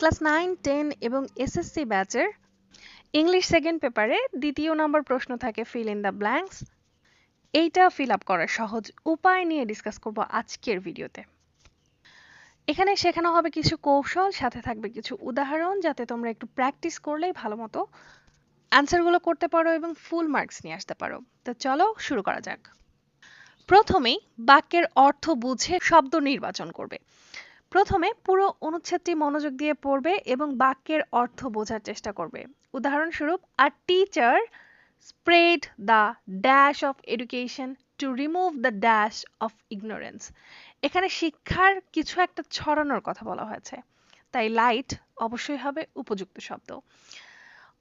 Class nine, ten এবং SSC ব্যাচের English second পেপারে দ্বিতীয় নম্বর প্রশ্ন থাকে ফিল ইন দ্য ব্ল্যাঙ্কস এইটা ফিল আপ করার সহজ উপায় নিয়ে ডিসকাস করব আজকের ভিডিওতে। এখানে শেখানো হবে কিছু কৌশল, সাথে থাকবে কিছু উদাহরণ, যাতে তোমরা একটু প্র্যাকটিস করলেই ভালো মতো অ্যান্সারগুলো করতে পারো এবং ফুল মার্কস নিয়ে আসতে পারো। তো চলো শুরু করা যাক। প্রথমেই বাক্যের অর্থ বুঝে শব্দ নির্বাচন করবে। প্রথমে পুরো অনুচ্ছেদটি মনোযোগ দিয়ে পড়বে এবং বাক্যের অর্থ বোঝার চেষ্টা করবে। উদাহরণস্বরূপ a teacher spread the dash of education to remove the dash of ignorance এখানে শিক্ষার কিছু একটা ছড়ানোর কথা বলা হয়েছে। তাই লাইট অবশ্যই হবে উপযুক্ত শব্দ।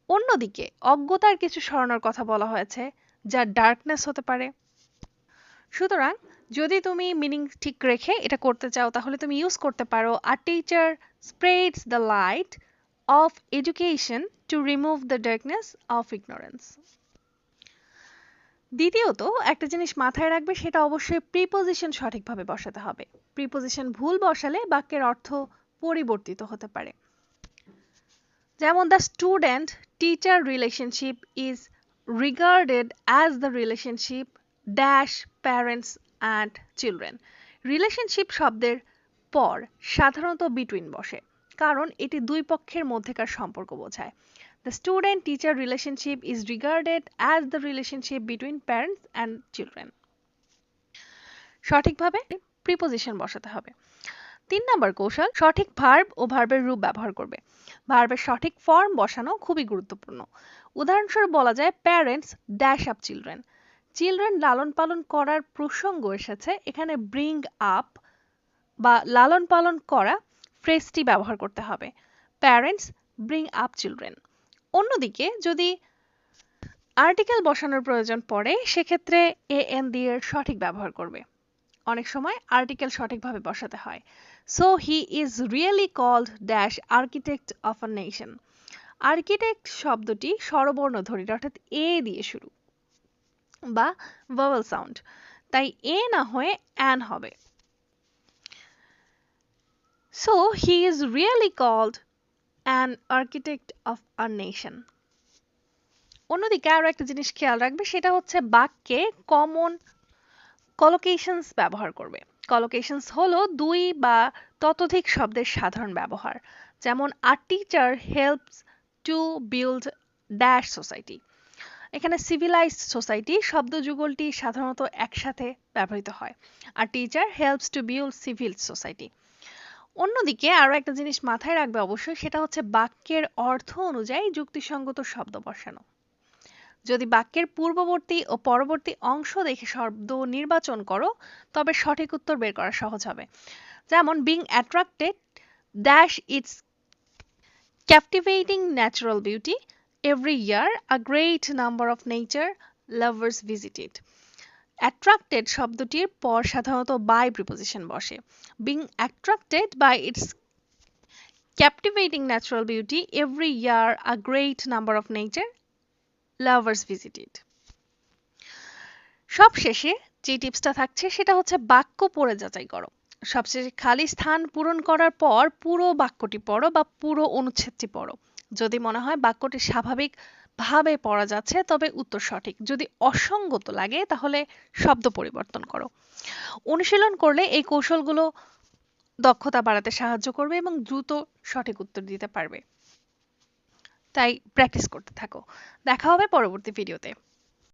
অন্যদিকে, অজ্ঞতার কিছু সরানোর কথা বলা হয়েছে, যা ডার্কনেস হতে পারে। সুতরাং যদি তুমি মিনিং ঠিক রেখে এটা করতে চাও, তাহলে তুমি ইউজ করতে পারো a teacher spreads the light of education to remove the darkness of ignorance দ্বিতীয়ত, একটা জিনিস মাথায় রাখবে, সেটা অবশ্যই প্রিপোজিশন সঠিকভাবে বসাতে হবে। প্রিপোজিশন ভুল বসালে বাক্যের অর্থ পরিবর্তিত হতে পারে। যেমন the student teacher relationship is regarded as the relationship dash parents and children relationship শব্দের পর সাধারণত বিটুইন বসে, কারণ এটি দুই পক্ষের মধ্যেকার সম্পর্ক বোঝায়। The student teacher relationship is regarded as the relationship between parents and children সঠিকভাবে প্রিপোজিশন বসাতে হবে। তিন নম্বর কৌশল, সঠিক ভার্ব ও ভার্বের রূপ ব্যবহার করবে। ভার্বের সঠিক ফর্ম বসানো খুবই গুরুত্বপূর্ণ। উদাহরণস্বরূপ বলা যায় parents dash up children children লালন পালন করার প্রসঙ্গ এসেছে। এখানে ব্রিং আপ বা লালন পালন করা ফ্রেজটি ব্যবহার করতে হবে। প্যারেন্টস ব্রিং আপ চিলড্রেন অন্যদিকে যদি আর্টিকেল বসানোর প্রয়োজন পড়ে, সেক্ষেত্রে এ এন দিয়ে সঠিক ব্যবহার করবে। অনেক সময় আর্টিকেল সঠিকভাবে বসাতে হয়। So he is really called dash architect of a nation architect শব্দটি স্বরবর্ণ ধরির অর্থাৎ এ দিয়ে শুরু। বা ভাওয়েল সাউন্ড তাই এ না হয়ে অ্যান হবে। So he is really called an architect of a nation অন্যদিকে আরও একটা জিনিস খেয়াল রাখবে, সেটা হচ্ছে বাক্যে কমন কলোকেশনস ব্যবহার করবে। কলোকেশনস হলো দুই বা ততোধিক শব্দের সাধারণ ব্যবহার। যেমন a teacher helps to build dash society এখানে সিভিলাইজড সোসাইটি শব্দ যুগলটি সাধারণত একসাথে ব্যবহৃত হয়। A teacher helps to build civil society অন্যদিকে আরও একটা জিনিস মাথায় রাখবে অবশ্যই, সেটা হচ্ছে বাক্যের অর্থ অনুযায়ী যুক্তিসঙ্গত শব্দ বসানো। যদি বাক্যের পূর্ববর্তী ও পরবর্তী অংশ দেখে শব্দ নির্বাচন করো, তবে সঠিক উত্তর বের করা সহজ হবে। যেমন being attracted dash its captivating natural beauty every year a great number of nature lovers visited attracted শব্দটির পর সাধারণত বাই প্রিপোজিশন বসে। Being attracted by its captivating natural beauty, every year a great number of nature lovers visited সবশেষে যে টিপসটা থাকছে, সেটা হচ্ছে বাক্য পড়ে যাচাই করো। সবশেষে খালি স্থান পূরণ করার পর পুরো বাক্যটি পড়ো বা পুরো অনুচ্ছেদটি পড়ো। যদি মনে হয় বাক্যটি স্বাভাবিক ভাবে পড়া যাচ্ছে, তবে উত্তর সঠিক। যদি অসঙ্গত লাগে, তাহলে শব্দ পরিবর্তন করো। অনুশীলন করলে এই কৌশলগুলো দক্ষতা বাড়াতে সাহায্য করবে এবং দ্রুত সঠিক উত্তর দিতে পারবে। তাই প্র্যাকটিস করতে থাকো। দেখা হবে পরবর্তী ভিডিওতে।